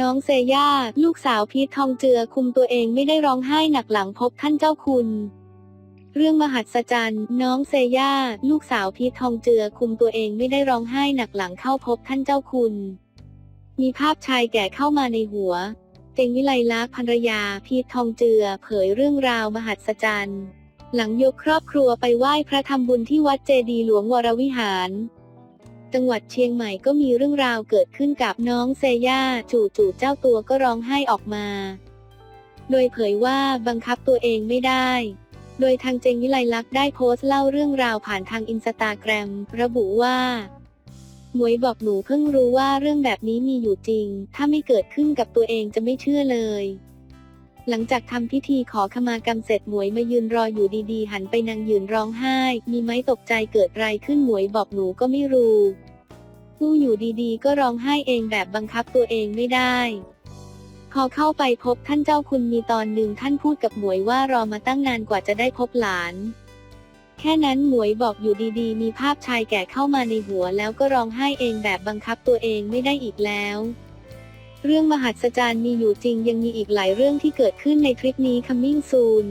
น้องเซย่า ลูกสาวพีททองเจือคุมตัวเองไม่ได้ร้องไห้หนักหลังพบท่านเจ้าคุณ เรื่องมหัศจรรย์ น้องเซย่า ลูกสาวพีททองเจือคุมตัวเองไม่ได้ร้องไห้หนักหลังเข้าพบท่านเจ้าคุณ มีภาพชายแก่เข้ามาในหัว เจงวิไลลักษณ์ภรรยาพีททองเจือ เผยเรื่องราวมหัศจรรย์ หลังยกครอบครัวไปไหว้พระทำบุญที่วัดเจดีหลวงวรวิหาร จังหวัดเชียงใหม่ก็มีเรื่องราวเกิดขึ้นกับน้องเซย่าจู่ๆเจ้าตัวก็ร้องไห้ออกมา โดยเผยว่าบังคับตัวเองไม่ได้ โดยทางเจงวิไลลักษ์ได้โพสต์เล่าเรื่องราวผ่านทางอินสตาแกรมระบุว่าหมวยบอกหนูเพิ่งรู้ว่าเรื่องแบบนี้มีอยู่จริง ถ้าไม่เกิดขึ้นกับตัวเองจะไม่เชื่อเลย หลังจากทำพิธีขอขมากรรมเสร็จหมวยมายืนรออยู่ดีๆ หันไปนางยืนร้องไห้ มีไหมตกใจเกิดไรขึ้นหมวยบอกหนูก็ไม่รู้กู้อยู่ดีๆ ก็ร้องไห้เองแบบบังคับตัวเองไม่ได้พอเข้าไปพบท่านเจ้าคุณมีตอนหนึ่งท่านพูดกับหมวยว่ารอมาตั้งนานกว่าจะได้พบหลาน แค่นั้นหมวยบอกอยู่ดีๆ มีภาพชายแก่เข้ามาในหัวแล้วก็ร้องไห้เองแบบบังคับตัวเองไม่ได้อีกแล้ว เรื่องมหัศจรรย์มีอยู่จริงยังมีอีกหลายเรื่องที่เกิดขึ้นในคลิปนี้ coming soon